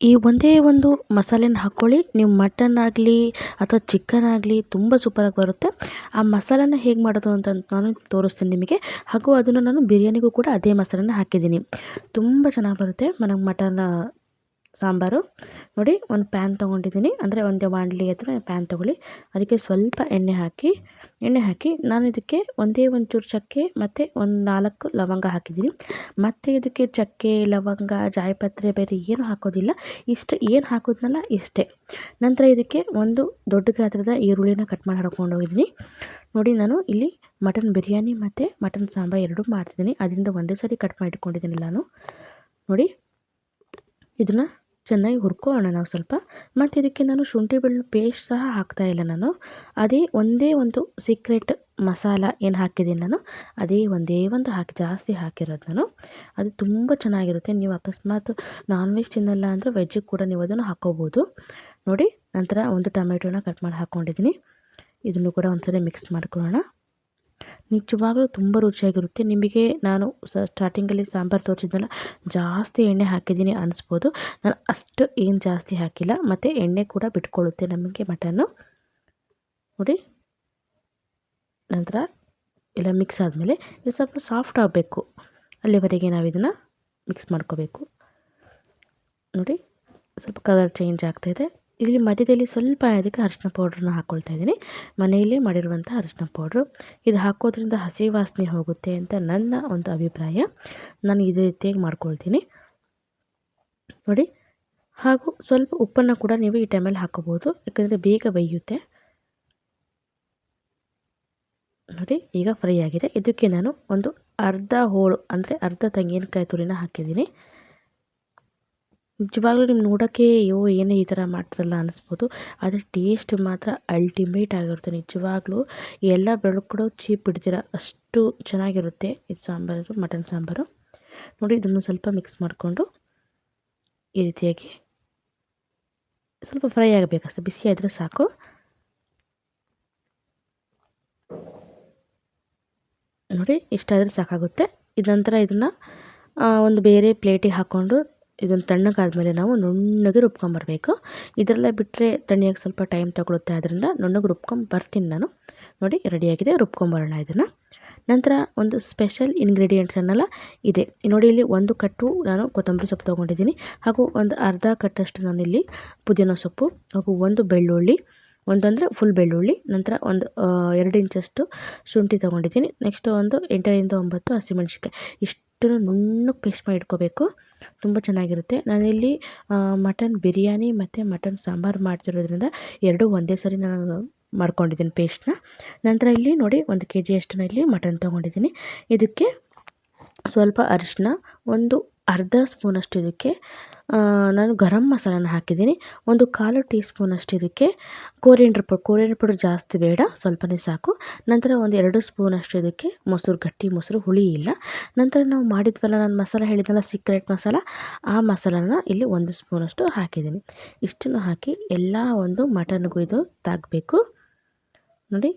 ಈ ಒಂದೇ ಒಂದು ಮಸಾಲೆನ ಹಾಕ್ಕೊಳ್ಳಿ. ನೀವು ಮಟನ್ ಆಗಲಿ ಅಥವಾ ಚಿಕನ್ ಆಗಲಿ ತುಂಬ ಸೂಪರಾಗಿ ಬರುತ್ತೆ. ಆ ಮಸಾಲನ ಹೇಗೆ ಮಾಡೋದು ಅಂತ ನಾನು ತೋರಿಸ್ತೀನಿ ನಿಮಗೆ. ಹಾಗೂ ಅದನ್ನು ನಾನು ಬಿರಿಯಾನಿಗೂ ಕೂಡ ಅದೇ ಮಸಾಲೆನ ಹಾಕಿದ್ದೀನಿ. ತುಂಬ ಚೆನ್ನಾಗಿ ಬರುತ್ತೆ. ನನಗೆ ಮಟನ್ ಸಾಂಬಾರು. ನೋಡಿ, ಒಂದು ಪ್ಯಾನ್ ತೊಗೊಂಡಿದ್ದೀನಿ. ಅಂದರೆ ಒಂದು ಬಾಂಡ್ಲಿ ಹತ್ರ ಪ್ಯಾನ್ ತೊಗೊಳ್ಳಿ. ಅದಕ್ಕೆ ಸ್ವಲ್ಪ ಎಣ್ಣೆ ಹಾಕಿ ಎಣ್ಣೆ ಹಾಕಿ ನಾನು ಇದಕ್ಕೆ ಒಂದೇ ಒಂಚೂರು ಚಕ್ಕೆ ಮತ್ತು ಒಂದು ನಾಲ್ಕು ಲವಂಗ ಹಾಕಿದ್ದೀನಿ. ಮತ್ತು ಇದಕ್ಕೆ ಚಕ್ಕೆ, ಲವಂಗ, ಜಾಯಪತ್ರೆ ಬೇರೆ ಏನು ಹಾಕೋದಿಲ್ಲ. ಇಷ್ಟು ಏನು ಹಾಕೋದ್ನಲ್ಲ ಇಷ್ಟೇ. ನಂತರ ಇದಕ್ಕೆ ಒಂದು ದೊಡ್ಡ ಗಾತ್ರದ ಈರುಳ್ಳಿನ ಕಟ್ ಮಾಡಿ ಹಾಕೊಂಡು ಹೋಗಿದ್ದೀನಿ. ನೋಡಿ, ನಾನು ಇಲ್ಲಿ ಮಟನ್ ಬಿರಿಯಾನಿ ಮತ್ತು ಮಟನ್ ಸಾಂಬಾರು ಎರಡೂ ಮಾಡ್ತಿದ್ದೀನಿ. ಅದರಿಂದ ಒಂದೇ ಸಾರಿ ಕಟ್ ಮಾಡಿಟ್ಕೊಂಡಿದ್ದೀನಿ ನಾನು. ನೋಡಿ, ಇದನ್ನು ಚೆನ್ನಾಗಿ ಹುರ್ಕೊಳ್ಳೋಣ ನಾವು ಸ್ವಲ್ಪ. ಮತ್ತು ಇದಕ್ಕೆ ನಾನು ಶುಂಠಿ ಬೆಳ್ಳುಳ್ಳಿ ಪೇಸ್ಟ್ ಸಹ ಹಾಕ್ತಾಯಿಲ್ಲ ನಾನು. ಅದೇ ಒಂದೇ ಒಂದು ಸೀಕ್ರೆಟ್ ಮಸಾಲ ಏನು ಹಾಕಿದ್ದೀನಿ ನಾನು, ಅದೇ ಒಂದೇ ಒಂದು ಹಾಕಿ, ಜಾಸ್ತಿ ಹಾಕಿರೋದು ನಾನು. ಅದು ತುಂಬ ಚೆನ್ನಾಗಿರುತ್ತೆ. ನೀವು ಅಕಸ್ಮಾತ್ ನಾನ್ ವೆಜ್ ತಿನ್ನಲ್ಲ ಅಂದರೆ ವೆಜ್ಜಿಗೆ ಕೂಡ ನೀವು ಅದನ್ನು ಹಾಕೋಬೋದು. ನೋಡಿ, ನಂತರ ಒಂದು ಟೊಮೆಟೊನ ಕಟ್ ಮಾಡಿ ಹಾಕ್ಕೊಂಡಿದ್ದೀನಿ ಇದನ್ನು ಕೂಡ ಒಂದ್ಸರಿ ಮಿಕ್ಸ್ ಮಾಡ್ಕೊಳ್ಳೋಣ. ನಿಜವಾಗ್ಲೂ ತುಂಬ ರುಚಿಯಾಗಿರುತ್ತೆ. ನಿಮಗೆ ನಾನು ಸ ಸ್ಟಾರ್ಟಿಂಗಲ್ಲಿ ಸಾಂಬಾರು ತೋರಿಸಿದ್ನಲ್ಲ, ಜಾಸ್ತಿ ಎಣ್ಣೆ ಹಾಕಿದ್ದೀನಿ ಅನಿಸ್ಬೋದು. ನಾನು ಅಷ್ಟು ಏನು ಜಾಸ್ತಿ ಹಾಕಿಲ್ಲ. ಮತ್ತು ಎಣ್ಣೆ ಕೂಡ ಬಿಟ್ಕೊಳ್ಳುತ್ತೆ ನಮಗೆ ಮಟನ್ನು. ನೋಡಿ. ನಂತರ ಎಲ್ಲ ಮಿಕ್ಸ್ ಆದಮೇಲೆ ಇದು ಸ್ವಲ್ಪ ಸಾಫ್ಟ್ ಆಗಬೇಕು. ಅಲ್ಲಿವರೆಗೆ ನಾವು ಇದನ್ನು ಮಿಕ್ಸ್ ಮಾಡ್ಕೋಬೇಕು. ನೋಡಿ. ಸ್ವಲ್ಪ ಕಲರ್ ಚೇಂಜ್ ಆಗ್ತಾಯಿದೆ ಇಲ್ಲಿ ಮಧ್ಯದಲ್ಲಿ ಸ್ವಲ್ಪ ಅದಕ್ಕೆ ಅರಿಶಿನ ಪೌಡ್ರನ್ನ ಹಾಕ್ಕೊಳ್ತಾ ಇದ್ದೀನಿ. ಮನೆಯಲ್ಲೇ ಮಾಡಿರುವಂಥ ಅರಿಶಿನ ಪೌಡ್ರು ಇದು ಹಾಕೋದ್ರಿಂದ ಹಸಿ ವಾಸನೆ ಹೋಗುತ್ತೆ ಅಂತ ನನ್ನ ಒಂದು ಅಭಿಪ್ರಾಯ. ನಾನು ಇದೇ ರೀತಿಯಾಗಿ ಮಾಡ್ಕೊಳ್ತೀನಿ. ನೋಡಿ, ಹಾಗೂ ಸ್ವಲ್ಪ ಉಪ್ಪನ್ನು ಕೂಡ ನೀವು ಈ ಟೈಮಲ್ಲಿ ಹಾಕೋಬೋದು ಯಾಕಂದರೆ ಬೇಗ ಬೇಯುತ್ತೆ. ನೋಡಿ, ಈಗ ಫ್ರೈ ಆಗಿದೆ. ಇದಕ್ಕೆ ನಾನು ಒಂದು ಅರ್ಧ ಹೋಳು, ಅಂದರೆ ಅರ್ಧ ತೆಂಗಿನಕಾಯಿ ತುರಿನ ಹಾಕಿದ್ದೀನಿ. ನಿಜವಾಗ್ಲೂ ನಿಮ್ಗೆ ನೋಡೋಕ್ಕೆ ಅಯ್ಯೋ, ಏನೇ ಈ ಥರ ಮಾಡ್ತಾರಲ್ಲ ಅನ್ನಿಸ್ಬೋದು. ಆದರೆ ಟೇಸ್ಟ್ ಮಾತ್ರ ಅಲ್ಟಿಮೇಟ್ ಆಗಿರುತ್ತೆ. ನಿಜವಾಗ್ಲೂ ಎಲ್ಲ ಬೆಳ್ಕೊಡೋ ಚೀಪ್ ಬಿಡ್ತೀರ ಅಷ್ಟು ಚೆನ್ನಾಗಿರುತ್ತೆ. ಇದು ಸಾಂಬಾರು, ಮಟನ್ ಸಾಂಬಾರು. ನೋಡಿ, ಇದನ್ನು ಸ್ವಲ್ಪ ಮಿಕ್ಸ್ ಮಾಡಿಕೊಂಡು ಈ ರೀತಿಯಾಗಿ ಸ್ವಲ್ಪ ಫ್ರೈ ಆಗಬೇಕಷ್ಟೆ. ಬಿಸಿ ಆದರೆ ಸಾಕು. ನೋಡಿ ಇಷ್ಟಾದರೆ ಸಾಕಾಗುತ್ತೆ. ಇದ ನಂತರ ಇದನ್ನು ಒಂದು ಬೇರೆ ಪ್ಲೇಟಿಗೆ ಹಾಕ್ಕೊಂಡು ಇದನ್ನು ತಣ್ಣಗಾದಮೇಲೆ ನಾವು ನುಣ್ಣಗೆ ರುಬ್ಕೊಂಬರ್ಬೇಕು. ಇದರಲ್ಲೇ ಬಿಟ್ಟರೆ ತಣ್ಣಿಯಾಗಿ ಸ್ವಲ್ಪ ಟೈಮ್ ತಗೊಳುತ್ತೆ ಅದರಿಂದ ನುಣ್ಣಗೆ ರುಬ್ಕೊಂಬರ್ತೀನಿ ನಾನು. ನೋಡಿ ರೆಡಿಯಾಗಿದೆ ರುಬ್ಕೊಂಬರೋಣ ಇದನ್ನು. ನಂತರ ಒಂದು ಸ್ಪೆಷಲ್ ಇಂಗ್ರೀಡಿಯೆಂಟ್ಸ್ ಅನ್ನಲ್ಲ, ಇದೆ. ನೋಡಿ, ಇಲ್ಲಿ ಒಂದು ಕಟ್ಟು ನಾನು ಕೊತ್ತಂಬರಿ ಸೊಪ್ಪು ತೊಗೊಂಡಿದ್ದೀನಿ. ಹಾಗೂ ಒಂದು ಅರ್ಧ ಕಟ್ಟಷ್ಟು ನಾನಿಲ್ಲಿ ಪುದೀನ ಸೊಪ್ಪು, ಹಾಗೂ ಒಂದು ಬೆಳ್ಳುಳ್ಳಿ, ಒಂದಂದರೆ ಫುಲ್ ಬೆಳ್ಳುಳ್ಳಿ, ನಂತರ ಒಂದು ಎರಡು ಇಂಚಷ್ಟು ಶುಂಠಿ ತೊಗೊಂಡಿದ್ದೀನಿ. ನೆಕ್ಸ್ಟ್ ಒಂದು ಎಂಟರಿಂದ ಒಂಬತ್ತು ಹಸಿಮೆಣ್ಸಿನ್ಕಾಯಿ. ಇಷ್ಟನ್ನು ನುಣ್ಣಗೆ ಪೇಸ್ಟ್ ಮಾಡಿ ಇಟ್ಕೋಬೇಕು ತುಂಬ ಚೆನ್ನಾಗಿರುತ್ತೆ. ನಾನಿಲ್ಲಿ ಮಟನ್ ಬಿರಿಯಾನಿ ಮತ್ತು ಮಟನ್ ಸಾಂಬಾರು ಮಾಡ್ತಿರೋದ್ರಿಂದ ಎರಡೂ ಒಂದೇ ಸರಿ ನಾನು ಮಾಡ್ಕೊಂಡಿದ್ದೀನಿ ಪೇಸ್ಟ್ನ ನಂತರ ಇಲ್ಲಿ ನೋಡಿ ಒಂದು ಕೆ ಜಿಯಷ್ಟು ಇಲ್ಲಿ ಮಟನ್ ತೊಗೊಂಡಿದ್ದೀನಿ. ಇದಕ್ಕೆ ಸ್ವಲ್ಪ ಅರಿಶಿನ ಒಂದು ಅರ್ಧ ಸ್ಪೂನಷ್ಟು ಇದಕ್ಕೆ ನಾನು ಗರಂ ಮಸಾಲಾನ ಹಾಕಿದ್ದೀನಿ. ಒಂದು ಕಾಲು ಟೀ ಸ್ಪೂನಷ್ಟು ಇದಕ್ಕೆ ಕೋರಿಯಂಡ್ರ್ ಪುಡ್ ಕೋರಿಯಂಡ್ರ್ ಪೌಡರ್ ಜಾಸ್ತಿ ಬೇಡ, ಸ್ವಲ್ಪನೇ ಸಾಕು. ನಂತರ ಒಂದು ಎರಡು ಸ್ಪೂನಷ್ಟು ಇದಕ್ಕೆ ಮೊಸರು, ಗಟ್ಟಿ ಮೊಸರು, ಹುಳಿ ಇಲ್ಲ. ನಂತರ ನಾವು ಮಾಡಿದ್ವಲ್ಲ, ನಾನು ಮಸಾಲ ಹೇಳಿದ್ನಲ್ಲ ಸೀಕ್ರೆಟ್ ಮಸಾಲ, ಆ ಮಸಾಲಾನ ಇಲ್ಲಿ ಒಂದು ಸ್ಪೂನಷ್ಟು ಹಾಕಿದ್ದೀನಿ. ಇಷ್ಟನ್ನು ಹಾಕಿ ಎಲ್ಲ ಒಂದು ಮಟನ್ಗೂ ಇದು ತಾಗಬೇಕು. ನೋಡಿ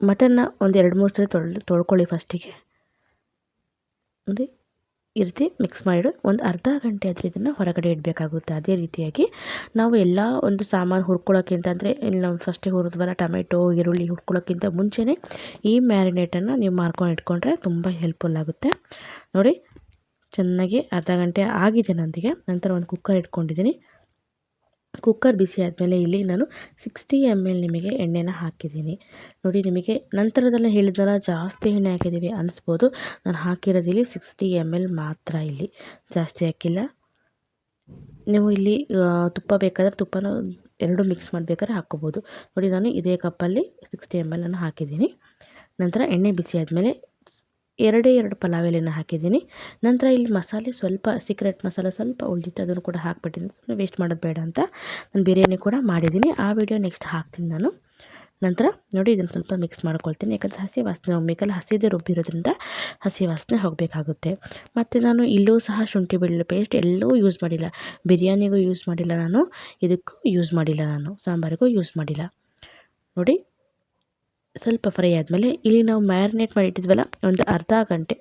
ಮಟನ್ನ ಒಂದು ಎರಡು ಮೂರು ಸರಿ ತೊಳ್, ತೊಳ್ಕೊಳ್ಳಿ ಫಸ್ಟಿಗೆ ನೋಡಿ ಈ ಮಿಕ್ಸ್ ಮಾಡಿ. ಒಂದು ಅರ್ಧ ಗಂಟೆ ಆದರೆ ಇದನ್ನು ಹೊರಗಡೆ ಇಡಬೇಕಾಗುತ್ತೆ. ಅದೇ ರೀತಿಯಾಗಿ ನಾವು ಎಲ್ಲ ಒಂದು ಸಾಮಾನು ಹುರ್ಕೊಳ್ಳೋಕ್ಕಿಂತ ಅಂದರೆ ನಾವು ಫಸ್ಟಿಗೆ ಹುರಿದ್ವಲ್ಲ, ಟೊಮೆಟೊ, ಈರುಳ್ಳಿ ಹುರ್ಕೊಳ್ಳೋಕ್ಕಿಂತ ಮುಂಚೆನೇ ಈ ಮ್ಯಾರಿನೇಟನ್ನು ನೀವು ಮಾರ್ಕೊಂಡು ಇಟ್ಕೊಂಡ್ರೆ ತುಂಬ ಹೆಲ್ಪ್ಫುಲ್ ಆಗುತ್ತೆ. ನೋಡಿ, ಚೆನ್ನಾಗಿ ಅರ್ಧ ಗಂಟೆ ಆಗಿದೆ ನನಗೆ ನಂತರ ಒಂದು ಕುಕ್ಕರ್ ಇಟ್ಕೊಂಡಿದ್ದೀನಿ. ಕುಕ್ಕರ್ ಬಿಸಿ ಆದಮೇಲೆ ಇಲ್ಲಿ ನಾನು ಸಿಕ್ಸ್ಟಿ ಎಂ ಎಲ್ ನಿಮಗೆ ಎಣ್ಣೆನ ಹಾಕಿದ್ದೀನಿ. ನೋಡಿ ನಿಮಗೆ ನಂತರದಲ್ಲೇ ಹೇಳಿದ್ನಲ್ಲ, ಜಾಸ್ತಿ ಎಣ್ಣೆ ಹಾಕಿದ್ದೀವಿ ಅನಿಸ್ಬೋದು. ನಾನು ಹಾಕಿರೋದು ಇಲ್ಲಿ ಸಿಕ್ಸ್ಟಿ ಎಂ ಎಲ್ ಮಾತ್ರ ಇಲ್ಲಿ. ಜಾಸ್ತಿ ಹಾಕಿಲ್ಲ. ನೀವು ಇಲ್ಲಿ ತುಪ್ಪ ಬೇಕಾದರೆ ತುಪ್ಪನ ಎರಡು ಮಿಕ್ಸ್ ಮಾಡಬೇಕಾದ್ರೆ ಹಾಕ್ಕೋಬೋದು. ನೋಡಿ ನಾನು ಇದೇ ಕಪ್ಪಲ್ಲಿ ಸಿಕ್ಸ್ಟಿ ಎಂ ಎಲ್ ಅನ್ನು ಹಾಕಿದ್ದೀನಿ. ನಂತರ ಎಣ್ಣೆ ಬಿಸಿ ಆದಮೇಲೆ ಎರಡೇ ಎರಡು ಪಲಾವ್ ಎಲೆನ ಹಾಕಿದ್ದೀನಿ. ನಂತರ ಇಲ್ಲಿ ಮಸಾಲೆ ಸ್ವಲ್ಪ ಸೀಕ್ರೆಟ್ ಮಸಾಲೆ ಸ್ವಲ್ಪ ಉಳಿದಿತ್ತು, ಅದನ್ನು ಕೂಡ ಹಾಕ್ಬಿಟ್ಟಿದ್ದೀನಿ. ಸುಮ್ಮನೆ ವೇಸ್ಟ್ ಮಾಡೋದು ಬೇಡ ಅಂತ ನಾನು ಬಿರಿಯಾನಿ ಕೂಡ ಮಾಡಿದ್ದೀನಿ. ಆ ವಿಡಿಯೋ ನೆಕ್ಸ್ಟ್ ಹಾಕ್ತೀನಿ ನಾನು. ನಂತರ ನೋಡಿ ಇದನ್ನು ಸ್ವಲ್ಪ ಮಿಕ್ಸ್ ಮಾಡ್ಕೊಳ್ತೀನಿ. ಯಾಕಂದರೆ ಹಸಿ ವಾಸನೆ ಹೋಗ್ಬೇಕಲ್ಲ ಹಸಿದೇ ರುಬ್ಬಿರೋದ್ರಿಂದ ಹಸಿ ವಾಸನೆ ಹೋಗಬೇಕಾಗುತ್ತೆ. ಮತ್ತು ನಾನು ಇಲ್ಲೂ ಸಹ ಶುಂಠಿ ಬೆಳ್ಳುಳ್ಳಿ ಪೇಸ್ಟ್ ಎಲ್ಲೂ ಯೂಸ್ ಮಾಡಿಲ್ಲ. ಬಿರಿಯಾನಿಗೂ ಯೂಸ್ ಮಾಡಿಲ್ಲ ನಾನು, ಇದಕ್ಕೂ ಯೂಸ್ ಮಾಡಿಲ್ಲ ನಾನು, ಸಾಂಬಾರಿಗೂ ಯೂಸ್ ಮಾಡಿಲ್ಲ. ನೋಡಿ ಸ್ವಲ್ಪ ಫ್ರೈ ಆದಮೇಲೆ ಇಲ್ಲಿ ನಾವು ಮ್ಯಾರಿನೇಟ್ ಮಾಡಿ ಇಟ್ಟಿದ್ವಲ್ಲ ಒಂದು ಅರ್ಧ ಗಂಟೆ,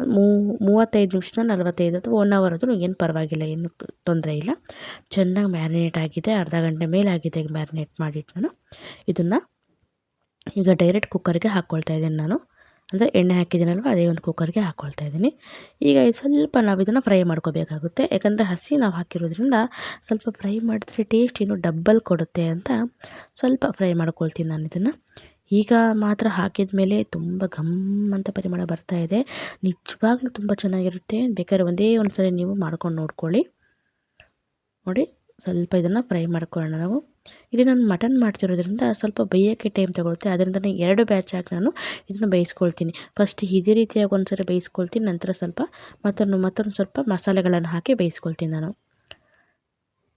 ಮೂ, ಮೂವತ್ತೈದು ನಿಮಿಷ ನಲವತ್ತೈದು ಅಥವಾ ಒನ್ ಅವರ್ ಆದರೂ ಏನು ಪರವಾಗಿಲ್ಲ, ಏನು ತೊಂದರೆ ಇಲ್ಲ. ಚೆನ್ನಾಗಿ ಮ್ಯಾರಿನೇಟ್ ಆಗಿದೆ, ಅರ್ಧ ಗಂಟೆ ಮೇಲೆ ಆಗಿದೆ ಮ್ಯಾರಿನೇಟ್ ಮಾಡಿಟ್ಟು ನಾನು. ಇದನ್ನು ಈಗ ಡೈರೆಕ್ಟ್ ಕುಕ್ಕರ್ಗೆ ಹಾಕ್ಕೊಳ್ತಾ ಇದ್ದೀನಿ ನಾನು. ಅಂದರೆ ಎಣ್ಣೆ ಹಾಕಿದ್ದೀನಲ್ವ, ಅದೇ ಒಂದು ಕುಕ್ಕರ್ಗೆ ಹಾಕ್ಕೊಳ್ತಾ ಇದ್ದೀನಿ. ಈಗ ಸ್ವಲ್ಪ ನಾವು ಇದನ್ನು ಫ್ರೈ ಮಾಡ್ಕೋಬೇಕಾಗುತ್ತೆ. ಯಾಕಂದರೆ ಹಸಿ ನಾವು ಹಾಕಿರೋದ್ರಿಂದ ಸ್ವಲ್ಪ ಫ್ರೈ ಮಾಡಿದ್ರೆ ಟೇಸ್ಟ್ ಇನ್ನೂ ಡಬ್ಬಲ್ ಕೊಡುತ್ತೆ ಅಂತ ಸ್ವಲ್ಪ ಫ್ರೈ ಮಾಡ್ಕೊಳ್ತೀನಿ ನಾನು ಇದನ್ನು. ಈಗ ಮಾತ್ರ ಹಾಕಿದ ಮೇಲೆ ತುಂಬ ಘಮ್ ಅಂತ ಪರಿಮಳ ಬರ್ತಾ ಇದೆ. ನಿಜವಾಗ್ಲೂ ತುಂಬ ಚೆನ್ನಾಗಿರುತ್ತೆ. ಬೇಕಾದ್ರೆ ಒಂದೇ ಒಂದು ಸಲ ನೀವು ಮಾಡ್ಕೊಂಡು ನೋಡ್ಕೊಳ್ಳಿ. ನೋಡಿ, ಸ್ವಲ್ಪ ಇದನ್ನು ಫ್ರೈ ಮಾಡ್ಕೊಳ್ಳೋಣ ನಾವು. ಇಲ್ಲಿ ನಾನು ಮಟನ್ ಮಾಡ್ತಿರೋದ್ರಿಂದ ಸ್ವಲ್ಪ ಬೇಯೋಕ್ಕೆ ಟೈಮ್ ತಗೊಳುತ್ತೆ. ಅದರಿಂದ ಎರಡು ಬ್ಯಾಚ್ ನಾನು ಇದನ್ನು ಬೇಯಿಸ್ಕೊಳ್ತೀನಿ. ಫಸ್ಟ್ ಇದೇ ರೀತಿಯಾಗಿ ಒಂದು ಸರಿ ಬೇಯಿಸ್ಕೊಳ್ತೀನಿ. ನಂತರ ಸ್ವಲ್ಪ ಮತ್ತೊಂದು ಮತ್ತೊಂದು ಸ್ವಲ್ಪ ಮಸಾಲೆಗಳನ್ನು ಹಾಕಿ ಬೇಯಿಸ್ಕೊಳ್ತೀನಿ ನಾನು.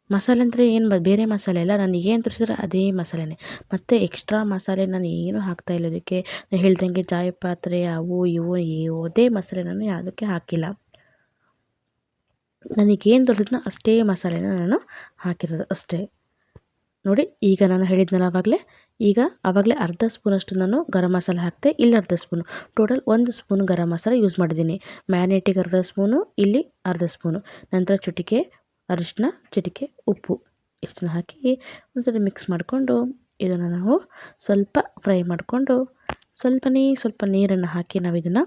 ಮಸಾಲೆ ಅಂದರೆ ಏನು ಬೇರೆ ಮಸಾಲೆ ಅಲ್ಲ, ನಾನು ಏನು ತರಿಸಿದ್ರೆ ಅದೇ ಮಸಾಲೆನೇ. ಮತ್ತು ಎಕ್ಸ್ಟ್ರಾ ಮಸಾಲೆ ನಾನು ಏನೂ ಹಾಕ್ತಾಯಿಲ್ಲ ಅದಕ್ಕೆ. ನಾನು ಹೇಳ್ದಂಗೆ ಜಾಯಿಪಾತ್ರೆ, ಅವು ಇವು, ಯಾವುದೇ ಮಸಾಲೆ ನಾನು ಯಾವುದಕ್ಕೆ ಹಾಕಿಲ್ಲ. ನನಗೇನು ದೊಡ್ಡದನ್ನ ಅಷ್ಟೇ ಮಸಾಲೆನ ನಾನು ಹಾಕಿರೋದು ಅಷ್ಟೇ. ನೋಡಿ, ಈಗ ನಾನು ಹೇಳಿದ್ನಲ್ಲ ಆವಾಗಲೇ ಈಗ ಆವಾಗಲೇ ಅರ್ಧ ಸ್ಪೂನಷ್ಟು ನಾನು ಗರಂ ಮಸಾಲೆ ಹಾಕ್ತೆ, ಇಲ್ಲಿ ಅರ್ಧ ಸ್ಪೂನು. ಟೋಟಲ್ ಒಂದು ಸ್ಪೂನ್ ಗರಂ ಮಸಾಲೆ ಯೂಸ್ ಮಾಡಿದ್ದೀನಿ. ಮ್ಯಾರಿನೇಟಿಗೆ ಅರ್ಧ ಸ್ಪೂನು, ಇಲ್ಲಿ ಅರ್ಧ ಸ್ಪೂನು. ನಂತರ ಚುಟಿಕೆ ಅರಿಶಿನ ಚಿಟಿಕೆ, ಉಪ್ಪು ಇಷ್ಟನ್ನು ಹಾಕಿ ಒಂದ್ಸರಿ ಮಿಕ್ಸ್ ಮಾಡಿಕೊಂಡು ಇದನ್ನು ನಾವು ಸ್ವಲ್ಪ ಫ್ರೈ ಮಾಡಿಕೊಂಡು ಸ್ವಲ್ಪನೇ ಸ್ವಲ್ಪ ನೀರನ್ನು ಹಾಕಿ ನಾವು ಇದನ್ನು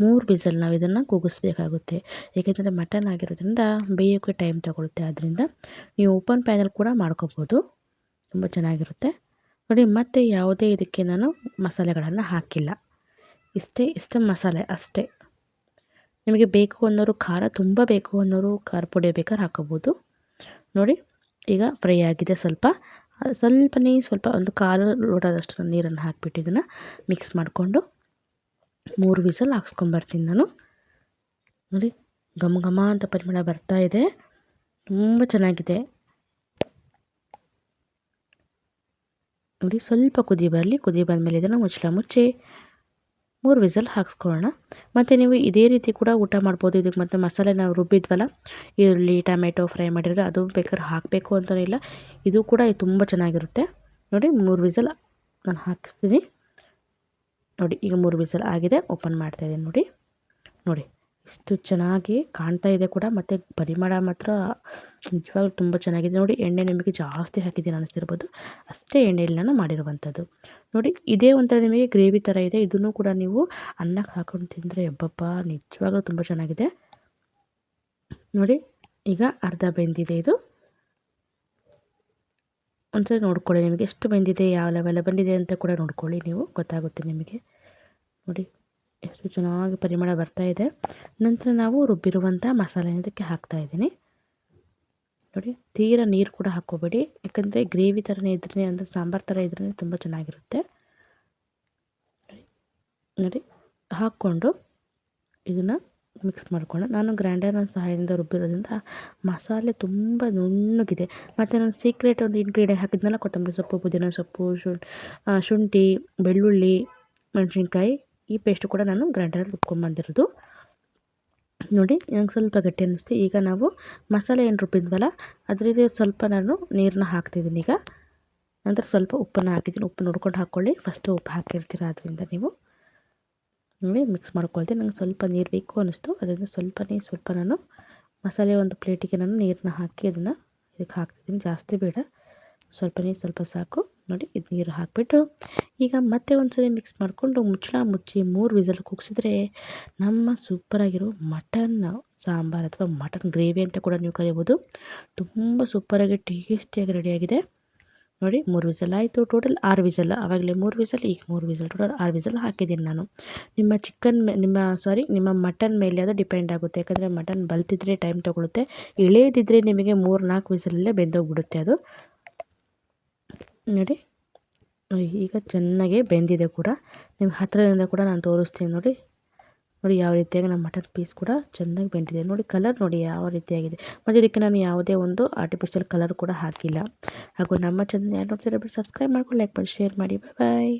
ಮೂರು ಬಿಸಲ್ ನಾವು ಇದನ್ನು ಕೂಗಿಸ್ಬೇಕಾಗುತ್ತೆ. ಏಕೆಂದರೆ ಮಟನ್ ಆಗಿರೋದ್ರಿಂದ ಬೇಯೋಕ್ಕೆ ಟೈಮ್ ತಗೊಳುತ್ತೆ. ಆದ್ದರಿಂದ ನೀವು ಓಪನ್ ಪ್ಯಾನಲ್ಲಿ ಕೂಡ ಮಾಡ್ಕೋಬೋದು. ತುಂಬ ಚೆನ್ನಾಗಿರುತ್ತೆ. ನೋಡಿ, ಮತ್ತೆ ಯಾವುದೇ ಇದಕ್ಕೆ ನಾನು ಮಸಾಲೆಗಳನ್ನು ಹಾಕಿಲ್ಲ. ಇಷ್ಟೇ ಇಷ್ಟೇ ಮಸಾಲೆ ಅಷ್ಟೇ. ನಿಮಗೆ ಬೇಕು ಅನ್ನೋರು ಖಾರ, ತುಂಬ ಬೇಕು ಅನ್ನೋರು ಖಾರ ಪುಡಿ ಬೇಕಾದ್ರೆ ಹಾಕೋಬೋದು. ನೋಡಿ, ಈಗ ಫ್ರೈ ಆಗಿದೆ ಸ್ವಲ್ಪ. ಸ್ವಲ್ಪನೇ ಸ್ವಲ್ಪ ಒಂದು ಕಾಲು ಲೋಟದಷ್ಟು ನೀರನ್ನು ಹಾಕಿಬಿಟ್ಟು ಇದನ್ನು ಮಿಕ್ಸ್ ಮಾಡಿಕೊಂಡು ಮೂರು ವಿಸಲ್ ಹಾಕ್ಸ್ಕೊಂಬರ್ತೀನಿ ನಾನು. ನೋಡಿ, ಘಮ ಘಮ ಅಂತ ಪರಿಮಳ ಬರ್ತಾ ಇದೆ. ತುಂಬ ಚೆನ್ನಾಗಿದೆ. ನೋಡಿ, ಸ್ವಲ್ಪ ಕುದಿ ಬರಲಿ, ಕುದಿ ಬಂದಮೇಲೆ ಇದನ್ನು ಮುಚ್ಚಳ ಮುಚ್ಚಿ ಮೂರು ವಿಸಲ್ ಹಾಕ್ಸ್ಕೊಳ್ಳೋಣ. ಮತ್ತು ನೀವು ಇದೇ ರೀತಿ ಕೂಡ ಊಟ ಮಾಡ್ಬೋದು. ಇದಕ್ಕೆ ಮತ್ತು ಮಸಾಲೆ ನಾವು ರುಬ್ಬಿದ್ವಲ್ಲ, ಈರುಳ್ಳಿ, ಟೊಮೆಟೊ ಫ್ರೈ ಮಾಡಿರೋದು ಅದು ಬೇಕಾದ್ರೆ ಹಾಕಬೇಕು ಅಂತಲೇ ಇಲ್ಲ. ಇದು ಕೂಡ ತುಂಬ ಚೆನ್ನಾಗಿರುತ್ತೆ. ನೋಡಿ, ಮೂರು ವಿಸಲ್ ನಾನು ಹಾಕಿಸ್ತೀನಿ. ನೋಡಿ, ಈಗ ಮೂರು ವಿಸಲ್ ಆಗಿದೆ. ಓಪನ್ ಮಾಡ್ತಾಯಿದ್ದೀನಿ ನೋಡಿ ನೋಡಿ. ಇಷ್ಟು ಚೆನ್ನಾಗಿ ಕಾಣ್ತಾ ಇದೆ ಕೂಡ. ಮತ್ತು ಪರಿಮಳ ಮಾತ್ರ ನಿಜವಾಗ್ಲೂ ತುಂಬ ಚೆನ್ನಾಗಿದೆ. ನೋಡಿ, ಎಣ್ಣೆ ನಿಮಗೆ ಜಾಸ್ತಿ ಹಾಕಿದ್ದೀನಿ ಅನಿಸ್ತಿರ್ಬೋದು ಅಷ್ಟೇ ಎಣ್ಣೆಯಲ್ಲಿ ನಾನು ಮಾಡಿರುವಂಥದ್ದು. ನೋಡಿ, ಇದೇ ಒಂಥರ ನಿಮಗೆ ಗ್ರೇವಿ ಥರ ಇದೆ. ಇದನ್ನು ಕೂಡ ನೀವು ಅನ್ನಕ್ಕೆ ಹಾಕೊಂಡು ತಿಂದರೆ ಎಬ್ಬಪ್ಪ ನಿಜವಾಗ್ಲೂ ತುಂಬ ಚೆನ್ನಾಗಿದೆ. ನೋಡಿ, ಈಗ ಅರ್ಧ ಬೆಂದಿದೆ ಇದು. ಒಂದ್ಸರಿ ನೋಡ್ಕೊಳ್ಳಿ ನಿಮಗೆ ಎಷ್ಟು ಬೆಂದಿದೆ, ಯಾವ ಲೆವೆಲ್ ಬಂದಿದೆ ಅಂತ ಕೂಡ ನೋಡ್ಕೊಳ್ಳಿ ನೀವು. ಗೊತ್ತಾಗುತ್ತೆ ನಿಮಗೆ. ನೋಡಿ. ಎಷ್ಟು ಚೆನ್ನಾಗಿ ಪರಿಮಳ ಬರ್ತಾ ಇದೆ. ನಂತರ ನಾವು ರುಬ್ಬಿರುವಂಥ ಮಸಾಲೆ ಇದಕ್ಕೆ ಹಾಕ್ತಾ ಇದ್ದೀನಿ. ನೋಡಿ, ತೀರ ನೀರು ಕೂಡ ಹಾಕ್ಕೋಬೇಡಿ. ಯಾಕಂದರೆ ಗ್ರೇವಿ ಥರನೇ ಇದ್ರೆ, ಅಂದರೆ ಸಾಂಬಾರು ಥರ ಇದ್ರೇ ತುಂಬ ಚೆನ್ನಾಗಿರುತ್ತೆ. ನೋಡಿ, ಹಾಕ್ಕೊಂಡು ಇದನ್ನು ಮಿಕ್ಸ್ ಮಾಡ್ಕೊಂಡು ನಾನು ಗ್ರ್ಯಾಂಡರ್ನ ಸಹಾಯದಿಂದ ರುಬ್ಬಿರೋದ್ರಿಂದ ಮಸಾಲೆ ತುಂಬ ನುಣ್ಣಗಿದೆ. ಮತ್ತು ನಾನು ಸೀಕ್ರೆಟ್ ಒಂದು ಇಂಗ್ರೀಡಿಯೆಂಟ್ ಹಾಕಿದ್ನಲ್ಲ, ಕೊತ್ತಂಬರಿ ಸೊಪ್ಪು, ಪುದೀನ ಸೊಪ್ಪು ಶುಂಠಿ, ಬೆಳ್ಳುಳ್ಳಿ, ಮೆಣಸಿನ್ಕಾಯಿ ಈ ಪೇಸ್ಟು ಕೂಡ ನಾನು ಗ್ರೈಂಡರಲ್ಲಿ ರುಬ್ಕೊಂಬಂದಿರೋದು ನೋಡಿ, ನಂಗೆ ಸ್ವಲ್ಪ ಗಟ್ಟಿ ಅನ್ನಿಸ್ತು. ಈಗ ನಾವು ಮಸಾಲೆ ಏನು ರುಬ್ಬಿದ್ವಲ್ಲ ಅದರಿಂದ ಸ್ವಲ್ಪ ನಾನು ನೀರನ್ನ ಹಾಕ್ತಿದ್ದೀನಿ ಈಗ. ನಂತರ ಸ್ವಲ್ಪ ಉಪ್ಪನ್ನು ಹಾಕಿದ್ದೀನಿ ಉಪ್ಪು ನೋಡ್ಕೊಂಡು ಹಾಕ್ಕೊಳ್ಳಿ ಫಸ್ಟು ಉಪ್ಪು ಹಾಕಿರ್ತೀರ ಅದರಿಂದ ನೀವು. ನೋಡಿ ಮಿಕ್ಸ್ ಮಾಡ್ಕೊಳ್ತೀನಿ ನಂಗೆ ಸ್ವಲ್ಪ ನೀರು ಬೇಕು ಅನ್ನಿಸ್ತು. ಅದರಿಂದ ಸ್ವಲ್ಪನೇ ಸ್ವಲ್ಪ ನಾನು ಮಸಾಲೆ ಒಂದು ಪ್ಲೇಟಿಗೆ ನಾನು ನೀರನ್ನ ಹಾಕಿ ಅದನ್ನು ಇದಕ್ಕೆ ಹಾಕ್ತಿದ್ದೀನಿ ಜಾಸ್ತಿ ಬೇಡ. ಸ್ವಲ್ಪನೇ ಸ್ವಲ್ಪ ಸಾಕು. ನೋಡಿ, ಇದು ನೀರು ಹಾಕಿಬಿಟ್ಟು ಈಗ ಮತ್ತೆ ಒಂದ್ಸರಿ ಮಿಕ್ಸ್ ಮಾಡಿಕೊಂಡು ಮುಚ್ಚಳ ಮುಚ್ಚಿ ಮೂರು ವಿಸಲ್ ಕುಗ್ಸಿದ್ರೆ ನಮ್ಮ ಸೂಪರಾಗಿರೋ ಮಟನ್ ಸಾಂಬಾರು ಅಥವಾ ಮಟನ್ ಗ್ರೇವಿ ಅಂತ ಕೂಡ ನೀವು ಕರಿಬೋದು. ತುಂಬ ಸೂಪರಾಗಿ ಟೇಸ್ಟಿಯಾಗಿ ರೆಡಿಯಾಗಿದೆ ನೋಡಿ, ಮೂರು ವಿಸಲ್ ಆಯಿತು ಟೋಟಲ್ ಆರು ವಿಸಲ್. ಆವಾಗಲೇ ಮೂರು ವಿಸಲ್, ಈಗ ಮೂರು ವಿಸಲ್. ಟೋಟಲ್ ಆರು ವಿಸಲ್ ಹಾಕಿದ್ದೀನಿ ನಾನು. ನಿಮ್ಮ ಚಿಕನ್ ನಿಮ್ಮ ಸಾರಿ ನಿಮ್ಮ ಮಟನ್ ಮೇಲೆ ಅದು ಡಿಪೆಂಡ್ ಆಗುತ್ತೆ. ಯಾಕಂದರೆ ಮಟನ್ ಬಲ್ತಿದ್ರೆ ಟೈಮ್ ತೊಗೊಳುತ್ತೆ. ಇಳೆಯದಿದ್ದರೆ ನಿಮಗೆ ಮೂರು ನಾಲ್ಕು ವಿಸಲಲ್ಲೇ ಬೆಂದೋಗ್ಬಿಡುತ್ತೆ ಅದು. ನೋಡಿ. ಈಗ ಚೆನ್ನಾಗಿ ಬೆಂದಿದೆ ಕೂಡ. ನಿಮ್ಮ ಹತ್ತಿರದಿಂದ ಕೂಡ ನಾನು ತೋರಿಸ್ತೀನಿ ನೋಡಿ. ನೋಡಿ, ಯಾವ ರೀತಿಯಾಗಿ ನಮ್ಮ ಮಟನ್ ಪೀಸ್ ಕೂಡ ಚೆನ್ನಾಗಿ ಬೆಂದಿದೆ. ನೋಡಿ ಕಲರ್ ನೋಡಿ ಯಾವ ರೀತಿಯಾಗಿದೆ. ಮತ್ತು ಇದಕ್ಕೆ ನಾನು ಯಾವುದೇ ಒಂದು ಆರ್ಟಿಫಿಷಿಯಲ್ ಕಲರ್ ಕೂಡ ಹಾಕಿಲ್ಲ. ಹಾಗೂ ನಮ್ಮ ಚಾನಲ್ ಯಾರು ನೋಡ್ತಿರೋ ಸಬ್ಸ್ಕ್ರೈಬ್ ಮಾಡ್ಕೊಂಡು ಲೈಕ್ ಮಾಡಿ ಶೇರ್ ಮಾಡಿ. ಬಾಯ್